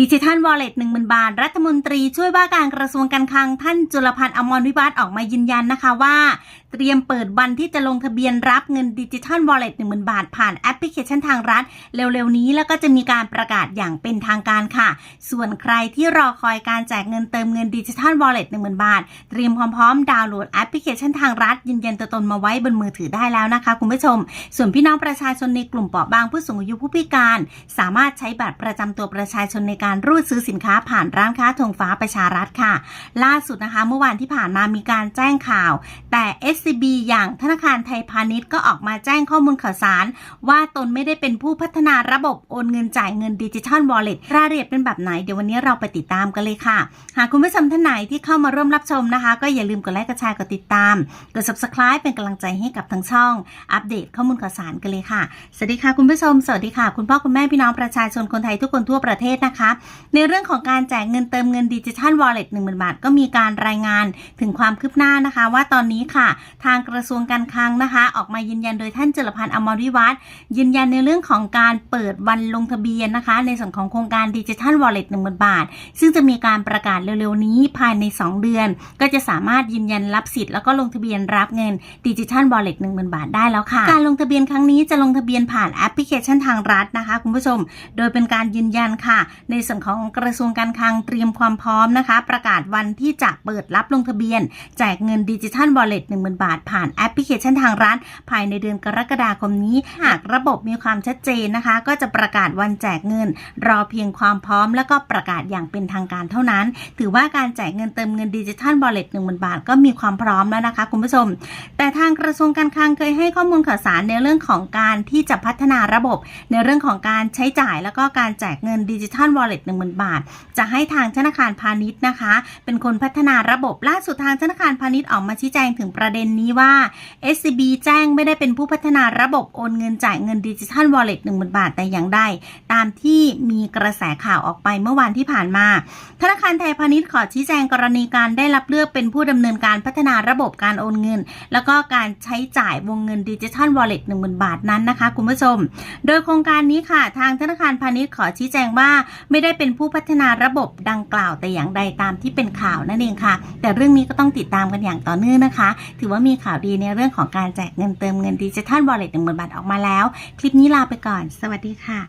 ดิจิทัลวอลเล็ต1 0,000บาท รัฐมนตรีช่วยว่าการกระทรวงการคลังท่านจุลพันธ์อมรวิวัฒน์ออกมายืนยันนะคะว่า เตรียมเปิดวันที่จะลงทะเบียนรับเงินดิจิทัลวอลเล็ต1 0,000บาท ผ่านแอปพลิเคชันทางรัฐ เร็วๆนี้แล้วก็จะมีการประกาศอย่างเป็นทางการค่ะ ส่วนใครที่รอคอยการแจกเงินเติมเงินดิจิทัลวอลเล็ต1 0,000บาท เตรียมพร้อมๆดาวน์โหลดแอปพลิเคชันทางรัฐ ยืนยันตัวตนมาไว้บนมือถือได้แล้วนะคะคุณผู้ชม ส่วนพี่น้องประชาชนในกลุ่มเปราะบางผู้สูงอายุผู้พิการ สามารถใช้บัตรประจำตัวประชาชนในการรูดซื้อสินค้าผ่านร้านค้าธงฟ้าประชารัฐค่ะ ล่าสุดนะคะ เมื่อวานที่ผ่านมามีการแจ้งข่าว แต่ SCB อย่างธนาคารไทยพาณิชย์ก็ออกมาแจ้งข้อมูลข่าวสาร ว่าตนไม่ได้เป็นผู้พัฒนาระบบโอนเงินจ่ายเงินดิจิทัลวอลเล็ตรายละเอียดเป็นแบบไหนเดี๋ยววันนี้เราไปติดตามกันเลยค่ะ หากคุณผู้ชมท่านไหนที่เข้ามาร่วมรับชมนะคะ ก็อย่าลืมกดไลค์กดแชร์กดติดตามกด subscribe เป็นกำลังใจให้กับทั้งช่อง อัปเดตข้อมูลข่าวสารกันเลยค่ะสวัสดีค่ะคุณผู้ชมสวัสดีค่ะคุณพ่อคุณแม่พี่น้องประชาชนคนไทยทุกคนทั่วประเทศนะคะในเรื่องของการแจกเงินเติมเงินดิจิทัลวอลเล็ต1 0,000บาท ก็มีการรายงานถึงความคืบหน้านะคะ ว่าตอนนี้ค่ะ ทางกระทรวงการคลังนะคะ ออกมายืนยันโดยท่านจุลพันธ์อมรวิวัฒน์ยืนยันในเรื่องของการเปิดวันลงทะเบียนนะคะ ในส่วนของโครงการดิจิทัลวอลเล็ต1 0,000บาท ซึ่งจะมีการประกาศเร็วๆนี้ภายใน 2 เดือน ก็จะสามารถยืนยันรับสิทธิ์แล้วก็ลงทะเบียนรับเงินดิจิทัลวอลเล็ต1 0,000บาทได้แล้วค่ะ การลงทะเบียนครั้งนี้จะลงทะเบียนผ่านแอปพลิเคชันทางรัฐนะคะ คุณผู้ชม โดยเป็นการยืนยันค่ะ ในส่วนของกระทรวงการคลังเตรียมความพร้อมนะคะ ประกาศวันที่จะเปิดรับลงทะเบียน แจกเงินดิจิทัลวอลเล็ต1 0,000บาท ผ่านแอปพลิเคชันทางรัฐภายในเดือนกรกฎาคมนี้ หากระบบมีความชัดเจนนะคะ ก็จะประกาศวันแจกเงิน รอเพียงความพร้อม แล้วก็ประกาศอย่างเป็นทางการเท่านั้น ถือว่าการแจกเงินเติมเงินดิจิทัลวอลเล็ต1 0,000บาทก็มีความพร้อมแล้วนะคะคุณผู้ชม แต่ทางกระทรวงการคลังเคยให้ข้อมูลข่าวสารในเรื่องของการที่จะพัฒนาระบบ ในเรื่องของการใช้จ่ายแล้วก็การแจกเงินดิจิทัลวอลเล็ต1 0,000บาท จะให้ทางธนาคารพาณิชย์นะคะ เป็นคนพัฒนาระบบล่าสุดทางธนาคารพาณิชย์ออกมาชี้แจงถึงประเด็นนี้ว่า SCB แจ้งไม่ได้เป็นผู้พัฒนาระบบโอนเงินจ่ายเงินดิจิทัลวอลเล็ต1 0,000บาทแต่อย่างใดตามที่มีกระแสข่าวออกไปเมื่อวานที่ผ่านมา ธนาคารไทยพาณิชย์ขอชี้แจงกรณีการได้รับเลือกเป็นผู้ดำเนินการพัฒนาระบบการโอนเงิน แล้วก็การใช้จ่ายวงเงินดิจิทัลวอลเล็ต1 0,000บาทนั้นนะคะคุณผู้ชม โดยโครงการนี้ค่ะ ทางธนาคารพาณิชย์ขอชี้แจงว่าไม่ได้เป็นผู้พัฒนาระบบดังกล่าวแต่อย่างใดตามที่เป็นข่าวนั่นเองค่ะ แต่เรื่องนี้ก็ต้องติดตามกันอย่างต่อเนื่องนะคะ ถือว่ามีข่าวดีในเรื่องของการแจกเงินเติมเงินดิจิทัลวอลเล็ต1 0,000บาทออกมาแล้ว คลิปนี้ลาไปก่อน สวัสดีค่ะ